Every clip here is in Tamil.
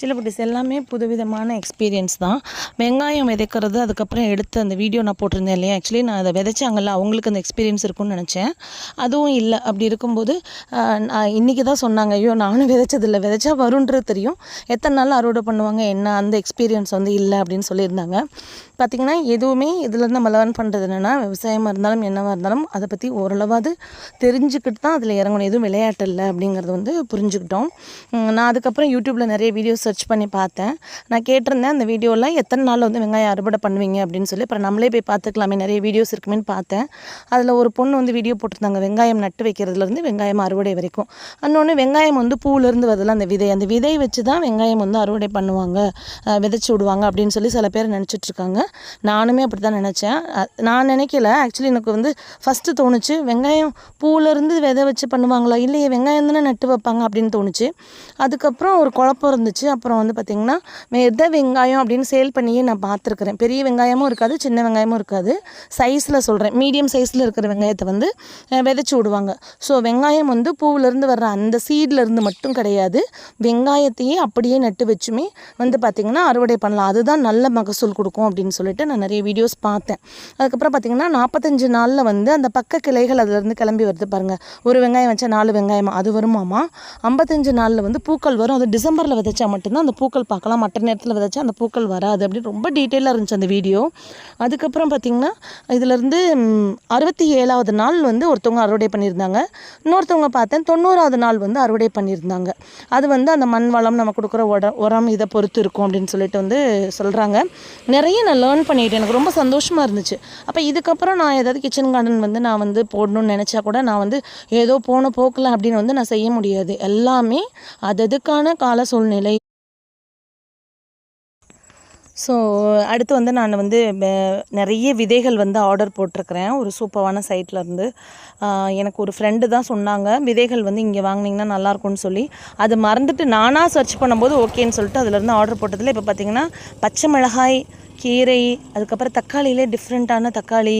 சில்லக்குட்டிஸ் எல்லாமே புதுவிதமான எக்ஸ்பீரியன்ஸ் தான். வெங்காயம் விதைக்கிறது அதுக்கப்புறம் எடுத்து அந்த வீடியோ நான் போட்டிருந்தேன் இல்லையா? ஆக்சுவலி நான் அதை விதைச்சாங்கல்ல அவங்களுக்கு அந்த எக்ஸ்பீரியன்ஸ் இருக்கும்னு நினச்சேன். அதுவும் இல்லை. அப்படி இருக்கும்போது நான் இன்றைக்கி தான் சொன்னாங்க ஐயோ நானும் விதைச்சதில்லை. விதைச்சா வருன்றது தெரியும். எத்தனை நாள் அறுவடை பண்ணுவாங்க? என்ன அந்த எக்ஸ்பீரியன்ஸ் வந்து இல்லை? அப்படின்னு சொல்லியிருந்தாங்க. பார்த்திங்கன்னா எதுவுமே இதுலேருந்து நம்ம லேர்ன் பண்ணுறது என்னென்னா விவசாயமாக இருந்தாலும் என்னவாக இருந்தாலும் அதை பற்றி ஓரளவாவது தெரிஞ்சுக்கிட்டு தான் அதில் இறங்கணும். எதுவும் விளையாட்டு இல்லை அப்படிங்கிறது வந்து புரிஞ்சுக்கிட்டோம். நான் அதுக்கப்புறம் யூடியூப்பில் நிறைய வீடியோஸ் சர்ச் பண்ணி பார்த்தேன். நான் கேட்டிருந்தேன் அந்த வீடியோவில் எத்தனை நாளில் வந்து வெங்காயம் அறுவடை பண்ணுவீங்க அப்படின்னு சொல்லி. அப்புறம் நம்மளே போய் பார்த்துக்கலாமே நிறைய வீடியோஸ் இருக்குமேன்னு பார்த்தேன். அதில் ஒரு பொண்ணு வந்து வீடியோ போட்டிருந்தாங்க வெங்காயம் நட்டு வைக்கிறதுலேருந்து வெங்காயம் அறுவடை வரைக்கும். இன்னொன்று வெங்காயம் வந்து பூவிலேருந்து வரதில்ல அந்த விதை. அந்த விதை வச்சு தான் வெங்காயம் வந்து அறுவடை பண்ணுவாங்க விதைச்சி விடுவாங்க அப்படின்னு சொல்லி சில பேர் நினச்சிட்ருக்காங்க நானுமே அப்படி தான் நினச்சேன் நான் நினைக்கல. ஆக்சுவலி எனக்கு வந்து ஃபஸ்ட்டு தோணுச்சு வெங்காயம் பூவிலேருந்து விதை வச்சு பண்ணுவாங்களா? இல்லையே வெங்காயம் தானே நட்டு வைப்பாங்க அப்படின்னு தோணுச்சு. அதுக்கப்புறம் ஒரு குழப்பம் இருந்துச்சு. அப்புறம் வந்து பார்த்திங்கன்னா விதை வெங்காயம் அப்படின்னு சேல் பண்ணியே நான் பார்த்துருக்குறேன். பெரிய வெங்காயமும் இருக்காது சின்ன வெங்காயமும் இருக்காது. சைஸில் சொல்கிறேன் மீடியம் சைஸில் இருக்கிற வெங்காயத்தை வந்து விதைச்சி விடுவாங்க. ஸோ வெங்காயம் வந்து பூவிலேருந்து வர்ற அந்த சீட்லேருந்து மட்டும் கிடையாது. வெங்காயத்தையே அப்படியே நட்டு வச்சுமே வந்து பார்த்திங்கன்னா அறுவடை பண்ணலாம். அதுதான் நல்ல மகசூல் கொடுக்கும் அப்படின்னு சொல்லிட்டு நான் நிறைய வீடியோஸ் பார்த்தேன். அதுக்கப்புறம் பார்த்திங்கன்னா நாற்பத்தஞ்சு நாளில் வந்து அந்த பக்க கிளைகள் அதுலேருந்து கிளம்பி வருது பாருங்கள் ஒரு வெங்காயம் வச்சா நாலு வெங்காயமா? அது வருமாமா ஐம்பத்தஞ்சு நாளில் வந்து பூக்கள் வரும். அது டிசம்பரில் விதைச்சா மட்டும் மட்டும்தான் அந்த பூக்கள் பார்க்கலாம். மற்ற நேரத்தில் விதைச்சா அந்த பூக்கள் வராது அப்படின்னு ரொம்ப டீட்டெயிலாக இருந்துச்சு அந்த வீடியோ. அதுக்கப்புறம் பார்த்திங்கன்னா இதுலேருந்து அறுபத்தி ஏழாவது நாள் வந்து ஒருத்தவங்க அறுவடை பண்ணியிருந்தாங்க. இன்னொருத்தவங்க பார்த்தேன் தொண்ணூறாவது நாள் வந்து அறுவடை பண்ணியிருந்தாங்க. அது வந்து அந்த மண் வளம் நம்ம கொடுக்குற உட உரம் இதை பொறுத்து இருக்கும் அப்படின்னு சொல்லிட்டு வந்து சொல்கிறாங்க நிறைய நான் லேர்ன் பண்ணிட்டேன். எனக்கு ரொம்ப சந்தோஷமாக இருந்துச்சு. அப்போ இதுக்கப்புறம் நான் ஏதாவது கிச்சன் கார்டன் வந்து நான் வந்து போடணும்னு நினச்சா கூட நான் வந்து ஏதோ போன போக்கில் அப்படின்னு வந்து நான் செய்ய முடியாது. எல்லாமே அது அதுக்கான கால சூழ்நிலை. ஸோ அடுத்து வந்து நான் வந்து நிறைய விதைகள் வந்து ஆர்டர் போட்டிருக்கிறேன். ஒரு சூப்பரான சைட்லேருந்து எனக்கு ஒரு ஃப்ரெண்டு தான் சொன்னாங்க. விதைகள் வந்து இங்கே வாங்குனீங்கன்னா நல்லா இருக்கும்னு சொல்லி. அது மறந்துட்டு நானாக சர்ச் பண்ணும்போது ஓகேன்னு சொல்லிட்டு அதுலேருந்து ஆர்டர் போட்டதில் இப்போ பார்த்தீங்கன்னா பச்சை மிளகாய் கீரை அதுக்கப்புறம் தக்காளியிலே டிஃப்ரெண்ட்டான தக்காளி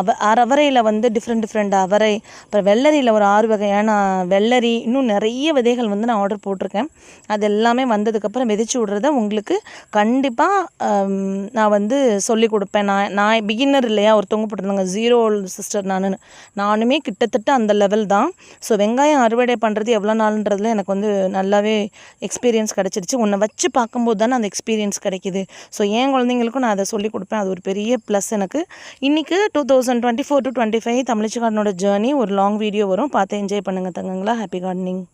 அவ அவரையில் வந்து டிஃப்ரெண்ட் டிஃப்ரெண்ட் அவரை அப்புறம் வெள்ளரியில் ஒரு ஆறு வகையான வெள்ளரி இன்னும் நிறைய விதைகள் வந்து நான் ஆர்டர் போட்டிருக்கேன். அது எல்லாமே வந்ததுக்கப்புறம் விதைச்சு விட்றத உங்களுக்கு கண்டிப்பாக நான் வந்து சொல்லி கொடுப்பேன். நான் நான் பிகினர் இல்லையா ஒருத்தவங்க போட்டிருந்தாங்க ஜீரோ சிஸ்டர் நான் நானுமே கிட்டத்தட்ட அந்த லெவல் தான். ஸோ வெங்காயம் அறுவடை பண்ணுறது எவ்வளோ நாள்ன்றதுல எனக்கு வந்து நல்லாவே எக்ஸ்பீரியன்ஸ் கிடச்சிருச்சு. உன்னை வச்சு பார்க்கும்போது தானே அந்த எக்ஸ்பீரியன்ஸ் கிடைக்கிது. ஸோ ஏன் குழந்தைங்களுக்கும் நான் அதை சொல்லி கொடுப்பேன். அது ஒரு பெரிய ப்ளஸ் எனக்கு. இன்றைக்கி two thousand twenty four to twenty five Tamizhachi கார்டனோட journey ஒரு லாங் வீடியோ வரும். பார்த்து என்ஜாய் பண்ணுங்கள் தங்கங்களா. Happy gardening